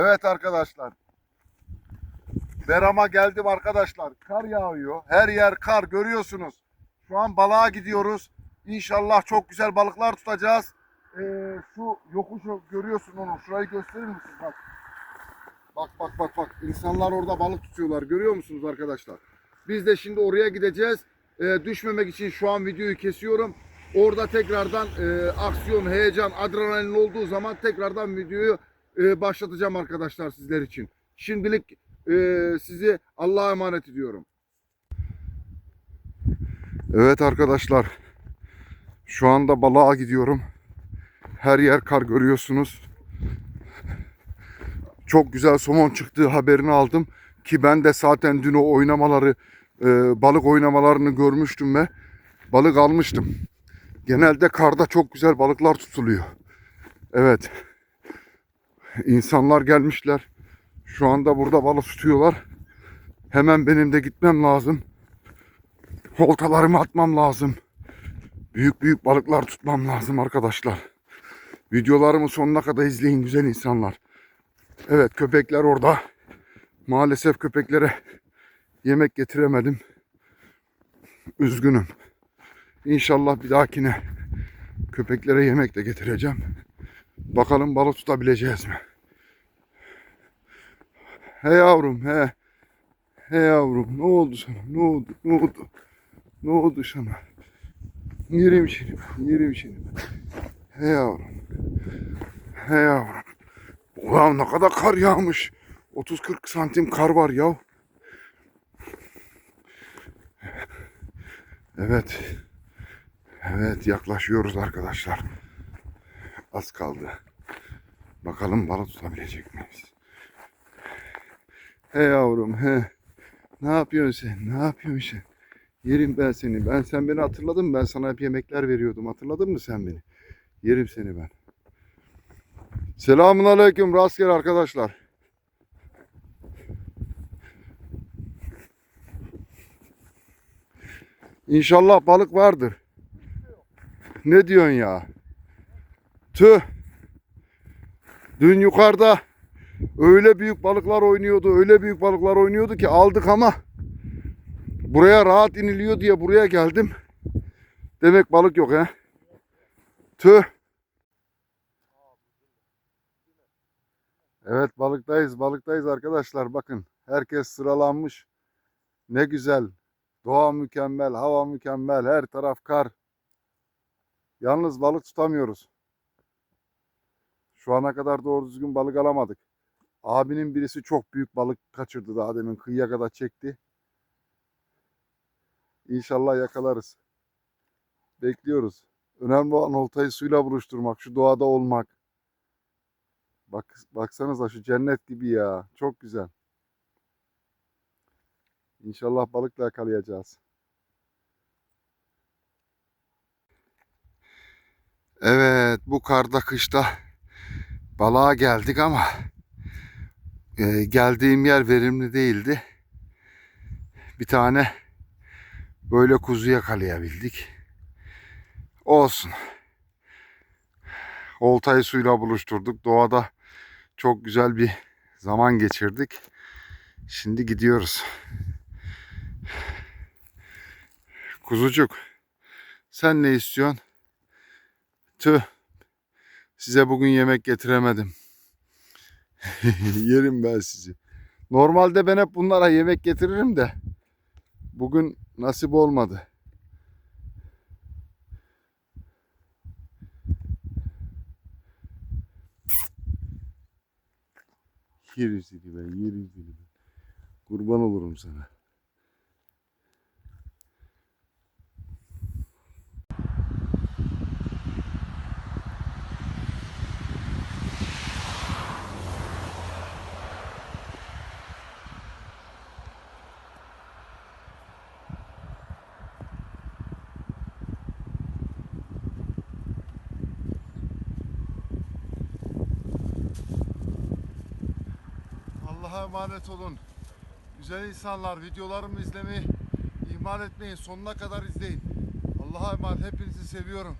Evet arkadaşlar. Beram'a geldim arkadaşlar. Kar yağıyor. Her yer kar görüyorsunuz. Şu an balığa gidiyoruz. İnşallah çok güzel balıklar tutacağız. Ee, şu yokuşu görüyorsun onu. Şurayı gösterir misin? Bak. Bak bak bak bak. İnsanlar orada balık tutuyorlar. Görüyor musunuz arkadaşlar? Biz de şimdi oraya gideceğiz. Ee, düşmemek için şu an videoyu kesiyorum. Orada tekrardan e, aksiyon, heyecan, adrenalin olduğu zaman tekrardan videoyu e, başlatacağım arkadaşlar sizler için. Şimdilik e, sizi Allah'a emanet ediyorum. Evet arkadaşlar. Şu anda balığa gidiyorum. Her yer kar görüyorsunuz. Çok güzel somon çıktığı haberini aldım. Ki ben de zaten dün o oynamaları, e, balık oynamalarını görmüştüm ve balık almıştım. Genelde karda çok güzel balıklar tutuluyor. Evet. İnsanlar gelmişler. Şu anda burada balık tutuyorlar. Hemen benim de gitmem lazım. Oltalarımı atmam lazım. Büyük büyük balıklar tutmam lazım arkadaşlar. Videolarımı sonuna kadar izleyin güzel insanlar. Evet köpekler orada. Maalesef köpeklere yemek getiremedim. Üzgünüm. İnşallah bir dahakine köpeklere yemek de getireceğim. Bakalım balık tutabileceğiz mi? He yavrum he. He yavrum ne oldu sana? Ne oldu? Ne oldu? Ne oldu sana? Yerim ben. Yerim ben. He yavrum. He yavrum. Ulan ne kadar kar yağmış. 30-40 santim kar var ya. Evet. Evet yaklaşıyoruz arkadaşlar. Az kaldı. Bakalım balık tutabilecek miyiz? He yavrum he. Ne yapıyorsun sen? Ne yapıyorsun sen? Yerim ben seni. Ben sen beni hatırladın mı? Ben sana hep yemekler veriyordum. Hatırladın mı sen beni? Yerim seni ben. Selamun aleyküm rastgele arkadaşlar. İnşallah balık vardır. Ne diyorsun ya? Tüh. Dün yukarıda öyle büyük balıklar oynuyordu, öyle büyük balıklar oynuyordu ki aldık ama buraya rahat iniliyor diye buraya geldim. Demek balık yok he. Tüh. Evet balıktayız, balıktayız arkadaşlar. Bakın herkes sıralanmış. Ne güzel. Doğa mükemmel, hava mükemmel, her taraf kar. Yalnız balık tutamıyoruz. Şu ana kadar doğru düzgün balık alamadık. Abinin birisi çok büyük balık kaçırdı daha demin kıyıya kadar çekti. İnşallah yakalarız. Bekliyoruz. Önemli olan oltayı suyla buluşturmak, şu doğada olmak. Bak, baksanıza şu cennet gibi ya. Çok güzel. İnşallah balıkla yakalayacağız. Evet bu karda kışta balığa geldik ama e, geldiğim yer verimli değildi. Bir tane böyle kuzu yakalayabildik. Olsun. Oltayı suyla buluşturduk. Doğada çok güzel bir zaman geçirdik. Şimdi gidiyoruz. Kuzucuk sen ne istiyorsun? Tüh. Size bugün yemek getiremedim. Yerim ben sizi. Normalde ben hep bunlara yemek getiririm de bugün nasip olmadı. Yerim seni ben, yerim seni ben. Kurban olurum sana. Allah'a emanet olun. Güzel insanlar videolarımı izlemeyi ihmal etmeyin. Sonuna kadar izleyin. Allah'a emanet. Hepinizi seviyorum.